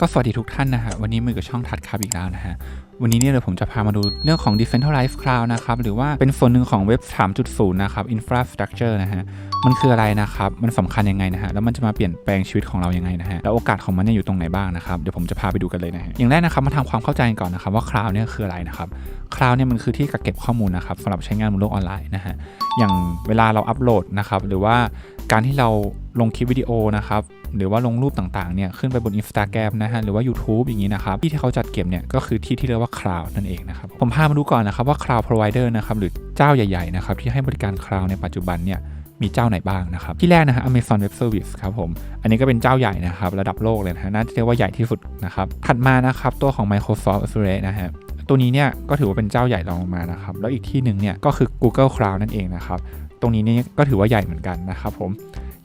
ก็สวัสดีทุกท่านนะฮะ วันนี้มือกับช่องทัดครับอีกแล้วนะฮะ วันนี้เนี่ยเดี๋ยวผมจะพามาดูเรื่องของ Decentralized Cloud นะครับ หรือว่าเป็นส่วนหนึ่งของเว็บ 3.0 นะครับ Infrastructure นะฮะ มันคืออะไรนะครับ มันสำคัญยังไงนะฮะ แล้วมันจะมาเปลี่ยนแปลงชีวิตของเรายังไงนะฮะ แล้วโอกาสของมันเนี่ยอยู่ตรงไหนบ้างนะครับ เดี๋ยวผมจะพาไปดูกันเลยนะฮะ อย่างแรกนะครับ มาทำความเข้าใจกันก่อนนะครับว่า Cloud เนี่ยคืออะไรนะครับ Cloud เนี่ยมันคือที่กักเก็บข้อมูลนะครับสำหรับใช้งานบนโลกออนไลน์นะฮะ อย่างเวลาเราอัปโหลดนะครับ หรือว่า การที่เราลงคลิปวิดีโอนะครับหรือว่าลงรูปต่างๆเนี่ยขึ้นไปบน Instagram นะฮะหรือว่า YouTube อย่างนี้นะครับที่ที่เขาจัดเก็บเนี่ยก็คือที่ที่เรียกว่า Cloud นั่นเองนะครับผมพามาดูก่อนนะครับว่า Cloud Provider นะครับหรือเจ้าใหญ่ๆนะครับที่ให้บริการ Cloud ในปัจจุบันเนี่ยมีเจ้าไหนบ้างนะครับที่แรกนะฮะ Amazon Web Service ครับผม อันนี้ก็เป็นเจ้าใหญ่นะครับระดับโลกเลยนะฮะน่าจะเรียกว่าใหญ่ที่สุดนะครับถัดมานะครับตัวของ Microsoft Azure นะฮะตัวนี้เนี่ยก็ถือว่าเป็นเจ้าใหญ่รองลงมานะครับแล้วอีกที่หนึ่งเนี่ยก็คือ Google Cloud นั่นเองนะครับ ตรงนี้เนี่ยก็ถือว่าใหญ่เหมือนกันนะครับผม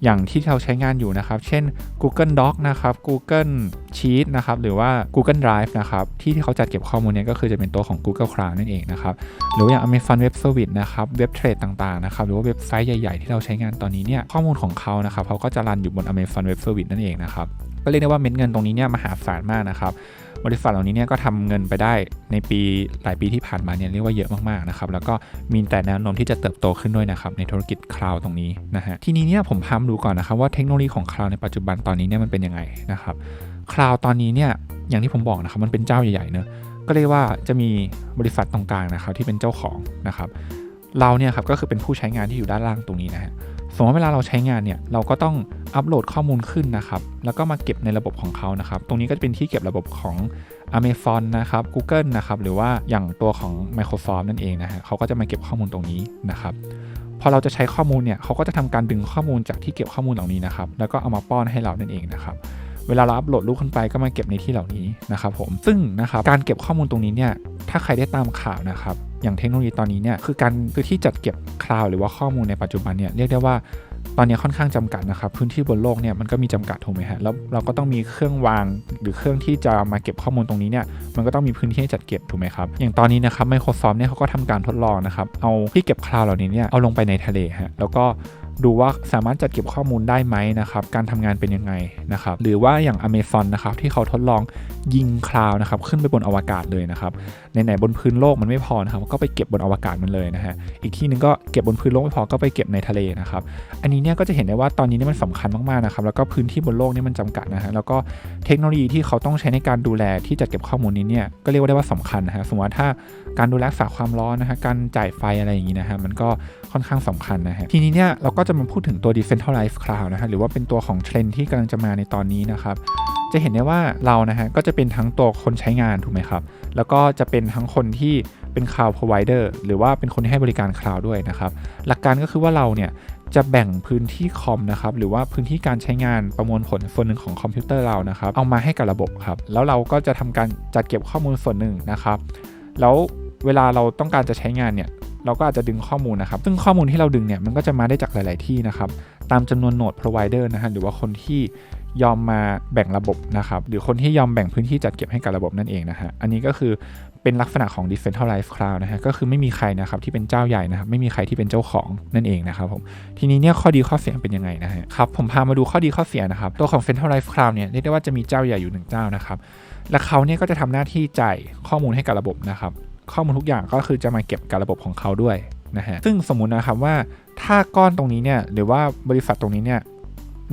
อย่างที่เราใช้งานอยู่นะครับ เช่น Google Doc นะครับ Google Sheet นะครับ หรือว่า Google Drive นะครับ ที่ที่เขาจัดเก็บข้อมูลเนี้ก็คือจะเป็นตัวของ Google Cloud นั่นเองนะครับ หรือว่าอย่าง Amazon Web Service นะครับ เว็บเทรดต่างๆ นะครับ หรือว่าเว็บไซต์ใหญ่ๆ ที่เราใช้งานตอนนี้เนี่ย ข้อมูลของเขานะครับเขาก็จะรันอยู่บน Amazon Web Service นั่นเองนะครับก็เรียกได้ว่าเม็ดเงินตรงนี้เนี่ยมหาศาลมากนะครับบริษัทเหล่านี้เนี่ยก็ทำเงินไปได้ในปีหลายปีที่ผ่านมาเนี่ยเรียกว่าเยอะมากๆนะครับแล้วก็มีแต่แนวโน้มที่จะเติบโตขึ้นด้วยนะครับในธุรกิจคลาวตรงนี้นะฮะทีนี้เนี่ยผมพามดูก่อนนะครับว่าเทคโนโลยีของคลาวในปัจจุบันตอนนี้เนี่ยมันเป็นยังไงนะครับคลาวตอนนี้เนี่ยอย่างที่ผมบอกนะครับมันเป็นเจ้าใหญ่ๆเนอะก็เรียกว่าจะมีบริษัทตรงกลางนะครับที่เป็นเจ้าของนะครับเราเนี่ยครับก็คือเป็นผู้ใช้งานที่อยู่ด้านล่างตรงนี้นะฮะ สมมติว่าเวลาเราใช้งานเนี่ยเราก็ต้องอัปโหลดข้อมูลขึ้นนะครับแล้วก็มาเก็บในระบบของเขานะครับตรงนี้ก็จะเป็นที่เก็บระบบของ Amazon นะครับ Google นะครับหรือว่าอย่างตัวของ Microsoft นั่นเองนะฮะเขาก็จะมาเก็บข้อมูลตรงนี้นะครับพอเราจะใช้ข้อมูลเนี่ยเขาก็จะทำการดึงข้อมูลจากที่เก็บข้อมูลเหล่านี้นะครับแล้วก็เอามาป้อนให้เรานั่นเองนะครับ เวลาเราอัปโหลดรูปขึ้นไปก็มาเก็บในที่เหล่านี้นะครับผมซึ่งนะครับการเก็บข้อมูลตรงนี้เนี่ยถ้าใครได้ตามข่าวนะครับอย่างเทคโนโลยีตอนนี้เนี่ยคือการคือที่จัดเก็บคลาวหรือว่าข้อมูลในปัจจุบันเนี่ยเรียกได้ว่าตอนนี้ค่อนข้างจำกัดนะครับพื้นที่บนโลกเนี่ยมันก็มีจำกัดถูกไหมฮะแล้วเราก็ต้องมีเครื่องวางหรือเครื่องที่จะมาเก็บข้อมูลตรงนี้เนี่ยมันก็ต้องมีพื้นที่ให้จัดเก็บถูกไหมครับอย่างตอนนี้นะครับ Microsoft เนี่ยเขาก็ทำการทดลองนะครับเอาที่เก็บคลาวเหล่านี้เนี่ยเอาลงไปในทะเลฮะแล้วก็ ดูว่าสามารถจัดเก็บข้อมูลได้ไหมนะครับ การทำงานเป็นยังไงนะครับ หรือว่าอย่าง Amazon นะครับที่เขาทดลองยิงคลาวนะครับขึ้นไปบนอวกาศเลยนะครับไหนๆบนพื้นโลกมันไม่พอนะครับก็ไปเก็บบนอวกาศมันเลยนะฮะอีกที่หนึงก็เก็บบนพื้นโลกไม่พอก็ไปเก็บในทะเลนะครับอันนี้เนี่ยก็จะเห็นได้ว่าตอนนี้เนี่ยมันสำคัญมากๆนะครับแล้วก็พื้นที่บนโลกเนี่ยมันจำกัดนะฮะแล้วก็เทคโนโลยีที่เขาต้องใช้ในการดูแลที่จัดเก็บข้อมูลนี้เนี่ยก็เรียกว่าได้ว่าสำคัญนะฮะสมมติว่าถ้าการดูแลรักษาความร้อนนะฮะการจ่ายไฟอะไรอย่างนี้นะฮะมันก็ค่อนข้างสำคัญนะฮะทีนี้เนี่ยเราก็จะมาพูดถึงตัว decentralized cloud นะฮะหรือว่าเป็นตัวของเทรนที่กำลังจะมาในตอนนี้นะครับ จะเห็นได้ว่าเรานะฮะก็จะเป็นทั้งตัวคนใช้งานถูกไหมครับ แล้วก็จะเป็นทั้งคนที่เป็น cloud provider หรือว่าเป็นคนที่ให้บริการ cloud ด้วยนะครับ หลักการก็คือว่าเราเนี่ยจะแบ่งพื้นที่คอมนะครับหรือว่าพื้นที่การใช้งานประมวลผลส่วนหนึ่งของคอมพิวเตอร์เรานะครับเอามาให้กับระบบครับแล้วเราก็จะทำการจัดเก็บข้อมูลส่วนหนึ่งนะครับ แล้ว เวลาเราต้องการจะใช้งานเนี่ยเราก็อาจจะดึงข้อมูลนะครับ ซึ่งข้อมูลที่เราดึงเนี่ยมันก็จะมาได้จากหลาย ๆ ที่นะครับ ตามจำนวนโหนด provider นะฮะ หรือว่าคนที่ยอมมาแบ่งระบบนะครับ หรือคนที่ยอมแบ่งพื้นที่จัดเก็บให้กับระบบนั่นเองนะฮะ อันนี้ก็คือเป็นลักษณะของ decentralized cloud นะฮะ ก็คือไม่มีใครนะครับที่เป็นเจ้าใหญ่นะครับ ไม่มีใครที่เป็นเจ้าของนั่นเองนะครับผม ทีนี้เนี่ยข้อดีข้อเสียเป็นยังไงนะฮะ ครับ ผมพามาดูข้อดีข้อเสียนะครับ ตัวของ centralized cloud เนี่ยเรียกได้ว่าจะมีเจ้าใหญ่อยู่หนึ่งเจ้านะครับ และเขาเนี่ยก็จะทำหน้าที่จ่ายข้อมูลให้กับระบบนะครับ ข้อมูลทุกอย่างก็คือจะมาเก็บกับระบบของเขาด้วยนะฮะซึ่งสมมุตินะครับว่าถ้าก้อนตรงนี้เนี่ยหรือว่าบริษัทตรงนี้เนี่ย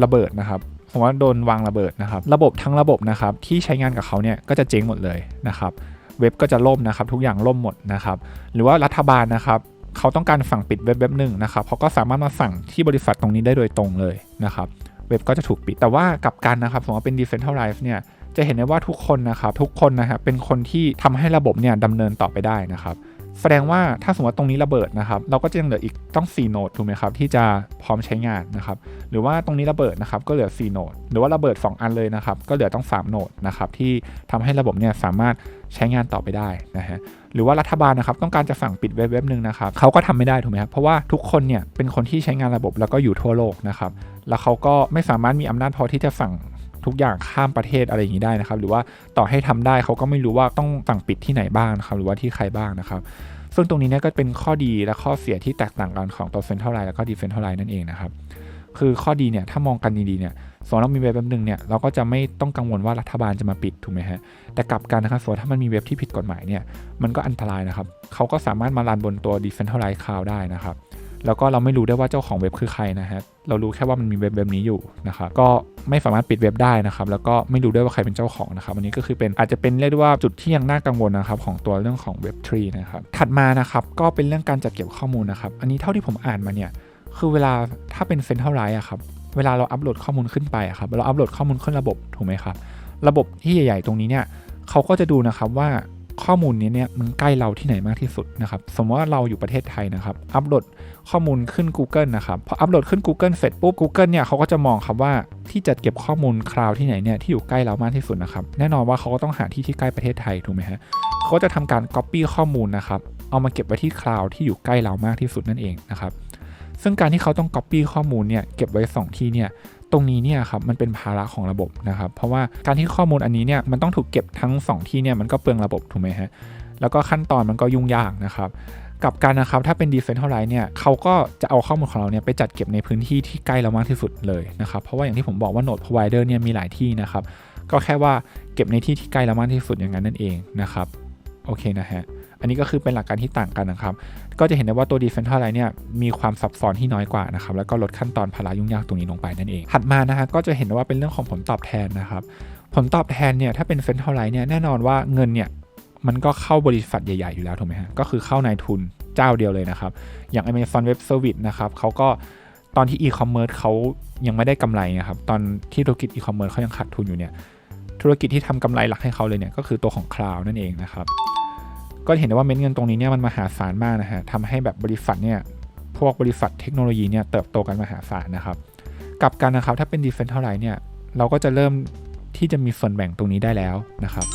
ระเบิดนะครับสมมติว่าโดนวางระเบิดนะครับ ระบบทั้งระบบนะครับที่ใช้งานกับเขาเนี่ยก็จะเจ๊งหมดเลยนะครับ เว็บก็จะล่มนะครับ ทุกอย่างล่มหมดนะครับ หรือว่ารัฐบาลนะครับเขาต้องการสั่งปิดเว็บเว็บหนึ่งนะครับเขาก็สามารถมาสั่งที่บริษัทตรงนี้ได้โดยตรงเลยนะครับ เว็บก็จะถูกปิดแต่ว่ากลับกันนะครับสมมติว่าเป็น decentralized เนี่ย จะเห็นได้ว่าทุกคนนะครับทุกคนนะครับเป็นคนที่ทำให้ระบบเนี่ยดำเนินต่อไปได้นะครับแสดงว่าถ้าสมมติว่าตรงนี้ระเบิดนะครับ เราก็จะยังเหลืออีกต้อง 4โหนดถูกไหมครับ ที่จะพร้อมใช้งานนะครับ หรือว่าตรงนี้ระเบิดนะครับ ก็เหลือ 4โหนดหรือว่าระเบิด 2 อันเลยนะครับ ก็เหลือต้อง 3โหนดนะครับที่ทำให้ระบบเนี่ยสามารถใช้งานต่อไปได้นะฮะหรือว่ารัฐบาลนะครับต้องการจะสั่งปิดเว็บเว็บหนึ่งนะครับเขาก็ทำไม่ได้ถูกไหมครับเพราะว่าทุกคนเนี่ยเป็นคนที่ใช้งานระบบแล้วก็อยู่ทั่วโลกนะครับแล้วเขาก็ไม่สามารถมีอำนาจพอที่จะสั่ง ทุกอย่างข้ามประเทศอะไรอย่างนี้ได้นะครับ หรือว่าต่อให้ทำได้เขาก็ไม่รู้ว่าต้องสั่งปิดที่ไหนบ้างนะครับ หรือว่าที่ใครบ้างนะครับ ซึ่งตรงนี้เนี่ยก็เป็นข้อดีและข้อเสียที่แตกต่างกันของตัวเซ็นทรัลไลน์แล้วก็ดีเซนเทรัลไลน์นั่นเองนะครับคือข้อดีเนี่ยถ้ามองกันดีๆเนี่ยสมมติเรามีเว็บแบบหนึ่งเนี่ยเราก็จะไม่ต้องกังวลว่ารัฐบาลจะมาปิดถูกไหมฮะแต่กลับกันนะครับสมมติถ้ามันมีเว็บที่ผิดกฎหมายเนี่ยมันก็อันตรายนะครับเขาก็สามารถมารันบนตัว decentralized cloud ได้นะครับ แล้วก็เราไม่รู้ได้ว่าเจ้าของเว็บคือใครนะฮะ เรารู้แค่ว่ามันมีเว็บเว็บนี้อยู่นะครับ ก็ไม่สามารถปิดเว็บได้นะครับ แล้วก็ไม่รู้ด้วยว่าใครเป็นเจ้าของนะครับ อันนี้ก็คือเป็นอาจจะเป็นเรียกได้ว่าจุดที่ยังน่ากังวลนะครับของตัวเรื่องของ Web3 นะครับ ถัดมานะครับก็เป็นเรื่องการจัดเก็บข้อมูลนะครับ อันนี้เท่าที่ผมอ่านมาเนี่ย คือเวลาถ้าเป็นเซ็นทรัลไลท์อะครับ เวลาเราอัปโหลดข้อมูลขึ้นไปอะครับ เราอัปโหลดข้อมูลขึ้นระบบถูกไหมครับ ระบบที่ใหญ่ ๆ ตรงนี้เนี่ยเขาก็จะดูนะครับว่า ข้อมูลนี้เนี่ยมันใกล้เราที่ไหนมากที่สุดนะครับ สมมติว่าเราอยู่ประเทศไทยนะครับ อัปโหลดข้อมูลขึ้น Google นะครับ พออัปโหลดขึ้น Google เสร็จปุ๊บ Google เนี่ยเขาก็จะมองครับว่าที่จัดเก็บข้อมูลคลาวที่ไหนเนี่ยที่อยู่ใกล้เรามากที่สุดนะครับ แน่นอนว่าเขาก็ต้องหาที่ที่ใกล้ประเทศไทยถูกไหมฮะเขาก็จะทำการ Copy ข้อมูลนะครับ เอามาเก็บไว้ที่คลาวที่อยู่ใกล้เรามากที่สุดนั่นเองนะครับซึ่งการที่เขาต้อง Copy ข้อมูลเนี่ยเก็บไว้ 2 ที่เนี่ย ตรงนี้เนี่ยครับมันเป็นภาระของระบบนะครับ เพราะว่าการที่ข้อมูลอันนี้เนี่ยมันต้องถูกเก็บทั้ง 2 ที่เนี่ยมันก็เปลืองระบบถูกไหมฮะแล้วก็ขั้นตอนมันก็ยุ่งยากนะครับกับการนะครับถ้าเป็น Decentralized เนี่ยเขาก็จะเอาข้อมูลของเราเนี่ยไปจัดเก็บในพื้นที่ที่ใกล้เรามากที่สุดเลยนะครับ เพราะว่าอย่างที่ผมบอกว่า Node Provider เนี่ยมีหลายที่นะครับ ก็แค่ว่าเก็บในที่ที่ใกล้เรามากที่สุดอย่างนั้นนั่นเองนะครับ โอเคนะฮะ อันนี้ก็คือเป็นหลักการที่ต่างกันนะครับ ก็จะเห็นได้ว่าตัว Decentralized เนี่ยมีความซับซ้อนที่น้อยกว่านะครับ แล้วก็ลดขั้นตอนภาระยุ่งยากตรงนี้ลงไปนั่นเอง ถัดมานะฮะก็จะเห็นได้ว่าเป็นเรื่องของผลตอบแทนนะครับ ผลตอบแทนเนี่ยถ้าเป็น Centralized เนี่ยแน่นอนว่าเงินเนี่ยมันก็เข้าบริษัทใหญ่ ๆ อยู่แล้วถูกไหมฮะ ก็คือเข้านายทุนเจ้าเดียวเลยนะครับ อย่าง Amazon Web Service นะครับเขาก็ตอนที่ e-commerce เขายังไม่ได้กำไรนะครับ ตอนที่ธุรกิจ e-commerce เขายังขาดทุนอยู่เนี่ย ธุรกิจที่ทำกำไรหลักให้เขาเลยเนี่ยก็คือตัวของ Cloud นั่นเองนะครับ ก็เห็นได้ว่าเม็ดเงินตรงนี้เนี่ยมันมหาศาลมากนะฮะทำให้แบบบริษัทเนี่ยพวกบริษัทเทคโนโลยีเนี่ยเติบโตกันมหาศาลนะครับกลับกันนะครับถ้าเป็น Decentralized เนี่ยเราก็จะเริ่มที่จะมีส่วนแบ่งตรงนี้ได้แล้วนะครับ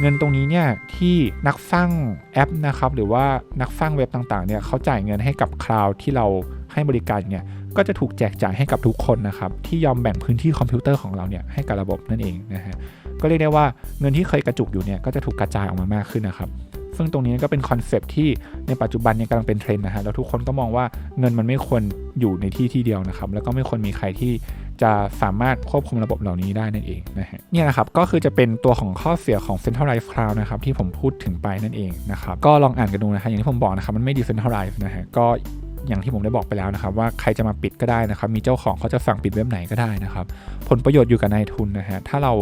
เงินตรงนี้เนี่ยที่นักสร้างแอปนะครับหรือว่านักสร้างเว็บต่างๆเนี่ยเขาจ่ายเงินให้กับคลาวด์ที่เราให้บริการเนี่ยก็จะถูกแจกจ่ายให้กับทุกคนนะครับที่ยอมแบ่งพื้นที่คอมพิวเตอร์ของเราเนี่ยให้กับระบบนั่นเองนะฮะก็เรียกได้ว่าเงินที่เคยกระจุกอยู่เนี่ยก็จะถูกกระจายออกมามากขึ้นนะครับ ซึ่งตรงนี้ก็เป็นคอนเซปที่ในปัจจุบันเนี่ยกำลังเป็นเทรนด์นะฮะแล้วทุกคนก็มองว่าเงินมันไม่ควรอยู่ในที่ที่เดียวนะครับ แล้วก็ไม่ควรมีใครที่จะสามารถควบคุมระบบเหล่านี้ได้นั่นเองนะฮะเนี่ยนะครับก็คือจะเป็นตัวของข้อเสียของ Centralized Cloud นะครับที่ผมพูดถึงไปนั่นเองนะครับก็ลองอ่านกันดูนะครับอย่างที่ผมบอกนะครับมันไม่ Decentralized นะฮะก็อย่างที่ผมได้บอกไปแล้วนะครับ ว่าใครจะมาปิดก็ได้นะครับ มีเจ้าของเขาจะสั่งปิดเว็บไหนก็ได้นะครับ ผลประโยชน์อยู่กับนายทุนนะฮะถ้าเรา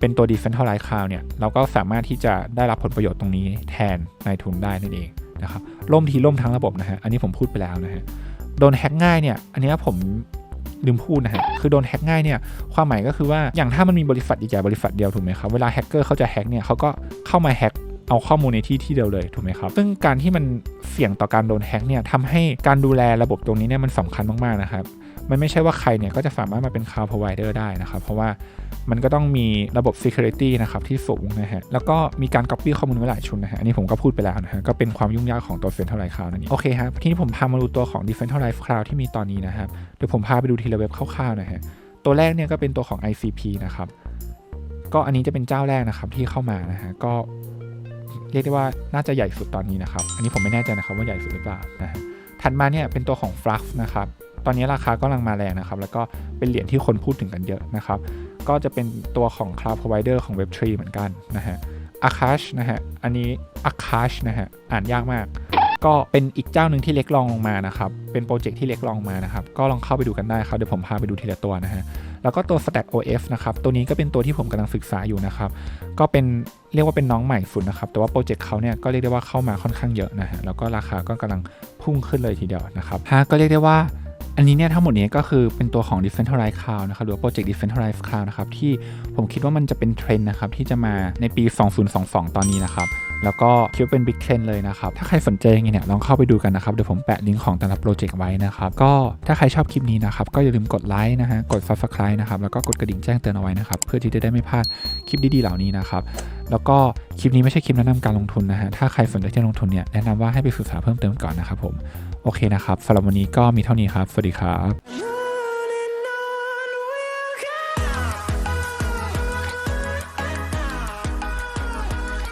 เป็นตัว Decentralized Cloud เนี่ยเราก็สามารถที่จะได้รับผลประโยชน์ตรงนี้แทนนายทุนได้นั่นเองนะครับล่มทีล่มทั้งระบบนะฮะอันนี้ผมพูดไปแล้วนะฮะโดนแฮ็กง่ายเนี่ยอันนี้ผมลืมพูดนะฮะ คือโดนแฮ็กง่ายเนี่ย ความหมายก็คือว่า อย่างถ้ามันมีบริษัทใหญ่บริษัทเดียวถูกไหมครับ เวลาแฮกเกอร์เขาจะแฮ็กเนี่ยเขาก็เข้ามาแฮ็กเอาข้อมูลในที่ที่เดียวเลยถูกไหมครับ ซึ่งการที่มันเสี่ยงต่อการโดนแฮ็กเนี่ยทำให้การดูแลระบบตรงนี้เนี่ยมันสำคัญมากๆนะครับ มันไม่ใช่ว่าใครเนี่ยก็จะสามารถมาเป็น cloud provider ได้นะครับ เพราะว่ามันก็ต้องมีระบบ security นะครับที่สูงนะฮะ แล้วก็มีการ copy ข้อมูลไว้หลายชุดนะฮะ อันนี้ผมก็พูดไปแล้วนะฮะ ก็เป็นความยุ่งยากของตัว Centralized Cloud นั่นเอง โอเคครับ ทีนี้ผมพามาดูตัวของ Decentralized Cloud ที่มีตอนนี้นะครับ เดี๋ยวผมพาไปดูทีละเว็บคร่าวๆนะฮะ ตัวแรกเนี่ยก็เป็นตัวของ ICP นะครับ ก็อันนี้จะเป็นเจ้าแรกนะครับที่เข้ามานะฮะ ก็เรียกได้ว่าน่าจะใหญ่สุดตอนนี้นะครับ อันนี้ผมไม่แน่ใจนะครับว่าใหญ่สุดหรือเปล่านะฮะถัดมาเนี่ยเป็นตัวของ Flux นะครับ ตอนนี้ราคาก็กำลังมาแรงนะครับ แล้วก็เป็นเหรียญที่คนพูดถึงกันเยอะนะครับ ก็จะเป็นตัวของ Cloud Provider ของ Web3 เหมือนกันนะฮะ Akash นะฮะ อันนี้ Akash นะฮะ อ่านยากมาก ก็เป็นอีกเจ้าหนึ่งที่เล็กลองลงมานะครับ เป็นโปรเจกต์ที่เล็กลองมานะครับ ก็ลองเข้าไปดูกันได้ครับ เดี๋ยวผมพาไปดูทีละตัวนะฮะ แล้วก็ตัว Stack OF นะครับ ตัวนี้ก็เป็นตัวที่ผมกำลังศึกษาอยู่นะครับ ก็เป็นเรียกว่าเป็นน้องใหม่สุดนะครับ แต่ว่าโปรเจกต์เขาเนี่ยก็เรียกได้ว่าเข้ามาค่อนข้างเยอะนะฮะ แล้วก็ราคาก็กำลังพุ่งขึ้นเลยทีเดียวนะครับฮะก็เรียกได้ว่า อันนี้เนี่ยทั้งหมดนี้ก็คือเป็นตัวของ Decentralized Cloud นะครับหรือว่าโปรเจกต์ Decentralized Cloud นะครับที่ผมคิดว่ามันจะเป็นเทรนด์นะครับที่จะมาในปี 2022 ตอนนี้นะครับแล้วก็คิดว่าเป็นบิ๊กเทรนด์เลยนะครับ ถ้าใครสนใจยังไงเนี่ยลองเข้าไปดูกันนะครับ เดี๋ยวผมแปะลิงก์ของแต่ละโปรเจกต์ไว้นะครับ ก็ถ้าใครชอบคลิปนี้นะครับ ก็อย่าลืมกดไลค์นะฮะ กด Subscribe นะครับ แล้วก็กดกระดิ่งแจ้งเตือนเอาไว้นะครับ เพื่อที่จะได้ไม่พลาด คลิปดีๆเหล่านี้นะครับแล้วก็คลิปนี้ไม่ใช่คลิปแนะนำการลงทุนนะฮะถ้าใครสนใจที่จะลงทุนเนี่ยแนะนำว่าให้ไปศึกษาเพิ่มเติมก่อนนะครับผมโอเคนะครับสำหรับวันนี้ก็มีเท่านี้ครับ สวัสดีครับ